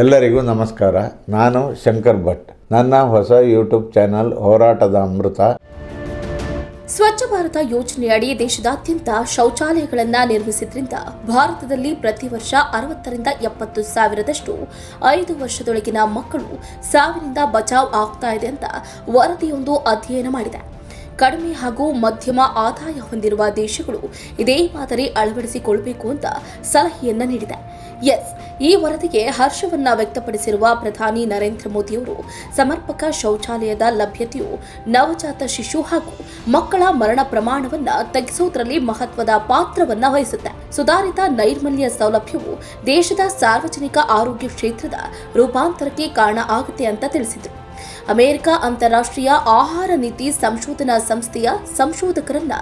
ಎಲ್ಲರಿಗೂ ನಮಸ್ಕಾರ. ನಾನು ಶಂಕರ್ ಭಟ್. ನನ್ನ ಹೊಸ ಯೂಟ್ಯೂಬ್ ಚಾನಲ್ ಹೋರಾಟದ ಅಮೃತ. ಸ್ವಚ್ಛ ಭಾರತ ಯೋಜನೆಯಡಿ ದೇಶದಾದ್ಯಂತ ಶೌಚಾಲಯಗಳನ್ನು ನಿರ್ಮಿಸಿದ್ರಿಂದ ಭಾರತದಲ್ಲಿ ಪ್ರತಿ ವರ್ಷ ಅರವತ್ತರಿಂದ ಎಪ್ಪತ್ತು ಸಾವಿರದಷ್ಟು ಐದು ವರ್ಷದೊಳಗಿನ ಮಕ್ಕಳು ಸಾವಿನಿಂದ ಬಚಾವ್ ಆಗ್ತಾ ಇದೆ ಅಂತ ವರದಿಯೊಂದು ಅಧ್ಯಯನ ಮಾಡಿದೆ. ಕಡಿಮೆ ಹಾಗೂ ಮಧ್ಯಮ ಆದಾಯ ಹೊಂದಿರುವ ದೇಶಗಳು ಇದೇ ಮಾದರಿ ಅಳವಡಿಸಿಕೊಳ್ಳಬೇಕು ಅಂತ ಸಲಹೆಯನ್ನ ನೀಡಿದೆ. ಎಸ್. ಈ ವರದಿಗೆ ಹರ್ಷವನ್ನ ವ್ಯಕ್ತಪಡಿಸಿರುವ ಪ್ರಧಾನಿ ನರೇಂದ್ರ ಮೋದಿಯವರು ಸಮರ್ಪಕ ಶೌಚಾಲಯದ ಲಭ್ಯತೆಯು ನವಜಾತ ಶಿಶು ಹಾಗೂ ಮಕ್ಕಳ ಮರಣ ಪ್ರಮಾಣವನ್ನ ತಗ್ಗಿಸುವುದರಲ್ಲಿ ಮಹತ್ವದ ಪಾತ್ರವನ್ನ ವಹಿಸುತ್ತೆ. ಸುಧಾರಿತ ನೈರ್ಮಲ್ಯ ಸೌಲಭ್ಯವು ದೇಶದ ಸಾರ್ವಜನಿಕ ಆರೋಗ್ಯ ಕ್ಷೇತ್ರದ ರೂಪಾಂತರಕ್ಕೆ ಕಾರಣ ಆಗುತ್ತೆ ಅಂತ ತಿಳಿಸಿದರು. ಅಮೆರಿಕ ಅಂತಾರಾಷ್ಟ್ರೀಯ ಆಹಾರ ನೀತಿ ಸಂಶೋಧನಾ ಸಂಸ್ಥೆಯ ಸಂಶೋಧಕರನ್ನ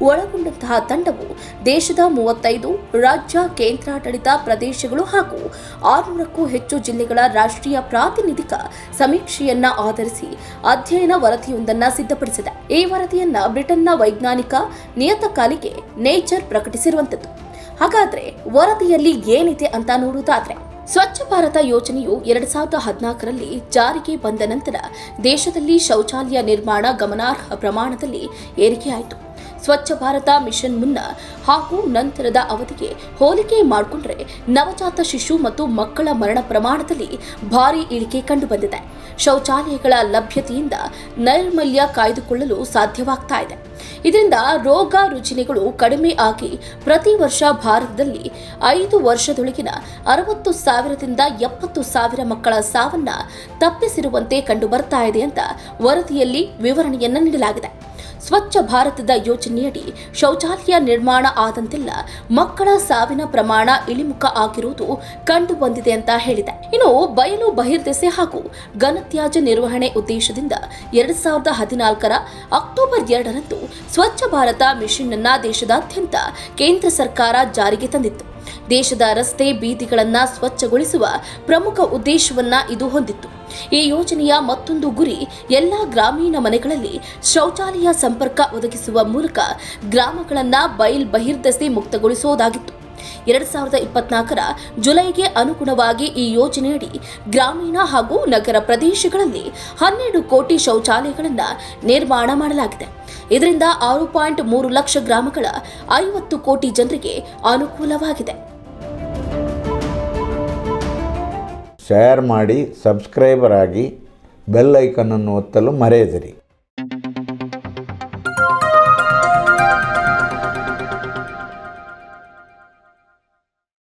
ಒಳಗೊಂಡಂತಹ ತಂಡವು ದೇಶದ ಮೂವತ್ತೈದು ರಾಜ್ಯ ಕೇಂದ್ರಾಡಳಿತ ಪ್ರದೇಶಗಳು ಹಾಗೂ ಆರುನೂರಕ್ಕೂ ಹೆಚ್ಚು ಜಿಲ್ಲೆಗಳ ರಾಷ್ಟ್ರೀಯ ಪ್ರಾತಿನಿಧಿಕ ಸಮೀಕ್ಷೆಯನ್ನ ಆಧರಿಸಿ ಅಧ್ಯಯನ ವರದಿಯೊಂದನ್ನು ಸಿದ್ಧಪಡಿಸಿದೆ. ಈ ವರದಿಯನ್ನ ಬ್ರಿಟನ್ನ ವೈಜ್ಞಾನಿಕ ನಿಯತಕಾಲಿಕೆ ನೇಚರ್ ಪ್ರಕಟಿಸಿರುವಂತದ್ದು. ಹಾಗಾದ್ರೆ ವರದಿಯಲ್ಲಿ ಏನಿದೆ ಅಂತ ನೋಡುವುದಾದ್ರೆ ಸ್ವಚ್ಛ ಭಾರತ ಯೋಜನೆಯು ಎರಡ್ ಸಾವಿರದ ಹದಿನಾಲ್ಕರಲ್ಲಿ ಜಾರಿಗೆ ಬಂದ ನಂತರ ದೇಶದಲ್ಲಿ ಶೌಚಾಲಯ ನಿರ್ಮಾಣ ಗಮನಾರ್ಹ ಪ್ರಮಾಣದಲ್ಲಿ ಏರಿಕೆಯಾಯಿತು. ಸ್ವಚ್ಛ ಭಾರತ ಮಿಷನ್ ಮುನ್ನ ಹಾಗೂ ನಂತರದ ಅವಧಿಗೆ ಹೋಲಿಕೆ ಮಾಡಿಕೊಂಡ್ರೆ ನವಜಾತ ಶಿಶು ಮತ್ತು ಮಕ್ಕಳ ಮರಣ ಪ್ರಮಾಣದಲ್ಲಿ ಭಾರಿ ಇಳಿಕೆ ಕಂಡುಬಂದಿದೆ. ಶೌಚಾಲಯಗಳ ಲಭ್ಯತೆಯಿಂದ ನೈರ್ಮಲ್ಯ ಕಾಯ್ದುಕೊಳ್ಳಲು ಸಾಧ್ಯವಾಗ್ತಾ ಇದೆ. ಇದರಿಂದ ರೋಗ ರುಜಿನಗಳು ಕಡಿಮೆ ಆಗಿ ಪ್ರತಿ ವರ್ಷ ಭಾರತದಲ್ಲಿ ಐದು ವರ್ಷದೊಳಗಿನ ಅರವತ್ತು ಸಾವಿರದಿಂದ ಎಪ್ಪತ್ತು ಸಾವಿರ ಮಕ್ಕಳ ಸಾವನ್ನ ತಪ್ಪಿಸಿರುವಂತೆ ಕಂಡುಬರ್ತಾ ಇದೆ ಅಂತ ವರದಿಯಲ್ಲಿ ವಿವರಣೆಯನ್ನ ನೀಡಲಾಗಿದೆ. ಸ್ವಚ್ಛ ಭಾರತದ ಯೋಜನೆಯಡಿ ಶೌಚಾಲಯ ನಿರ್ಮಾಣ ಆದಂತೆಲ್ಲ. ಮಕ್ಕಳ ಸಾವಿನ ಪ್ರಮಾಣ ಇಳಿಮುಖ ಆಗಿರುವುದು ಕಂಡು ಬಂದಿದೆ ಅಂತ ಹೇಳಿದೆ. ಇನ್ನು ಬಯಲು ಬಹಿರ್ದೆಸೆ ಹಾಗೂ ಘನತ್ಯಾಜ್ಯ ನಿರ್ವಹಣೆ ಉದ್ದೇಶದಿಂದ ಎರಡ್ ಸಾವಿರದ ಹದಿನಾಲ್ಕರ ಅಕ್ಟೋಬರ್ ಎರಡರಂದು ಸ್ವಚ್ಛ ಭಾರತ ಮಿಷನ್ ಅನ್ನ ದೇಶದಾದ್ಯಂತ ಕೇಂದ್ರ ಸರ್ಕಾರ ಜಾರಿಗೆ ತಂದಿತ್ತು. ದೇಶದ ರಸ್ತೆ ಬೀದಿಗಳನ್ನು ಸ್ವಚ್ಛಗೊಳಿಸುವ ಪ್ರಮುಖ ಉದ್ದೇಶವನ್ನ ಇದು ಹೊಂದಿತ್ತು. ಈ ಯೋಜನೆಯ ಮತ್ತೊಂದು ಗುರಿ ಎಲ್ಲ ಗ್ರಾಮೀಣ ಮನೆಗಳಲ್ಲಿ ಶೌಚಾಲಯ ಸಂಪರ್ಕ ಒದಗಿಸುವ ಮೂಲಕ ಗ್ರಾಮಗಳನ್ನ ಬಯಲ್ ಬಹಿರ್ದಸೆ ಮುಕ್ತಗೊಳಿಸುವುದಾಗಿತ್ತು ಎರಡ್ ಸಾವಿರದ ಇಪ್ಪತ್ನಾಲ್ಕರ ಜುಲೈಗೆ ಅನುಗುಣವಾಗಿ ಈ ಯೋಜನೆಯಡಿ ಗ್ರಾಮೀಣ ಹಾಗೂ ನಗರ ಪ್ರದೇಶಗಳಲ್ಲಿ ಹನ್ನೆರಡು ಕೋಟಿ ಶೌಚಾಲಯಗಳನ್ನು ನಿರ್ಮಾಣ ಮಾಡಲಾಗಿದೆ. ಇದರಿಂದ ಆರು ಪಾಯಿಂಟ್ ಮೂರು ಲಕ್ಷ ಗ್ರಾಮಗಳ ಐವತ್ತು ಕೋಟಿ ಜನರಿಗೆ ಅನುಕೂಲವಾಗಿದೆ. ಶೇರ್ ಮಾಡಿ ಸಬ್ಸ್ಕ್ರೈಬರ್ ಆಗಿ ಬೆಲ್ ಐಕನನ್ನು ಒತ್ತಲು ಮರೆಯದಿರಿ.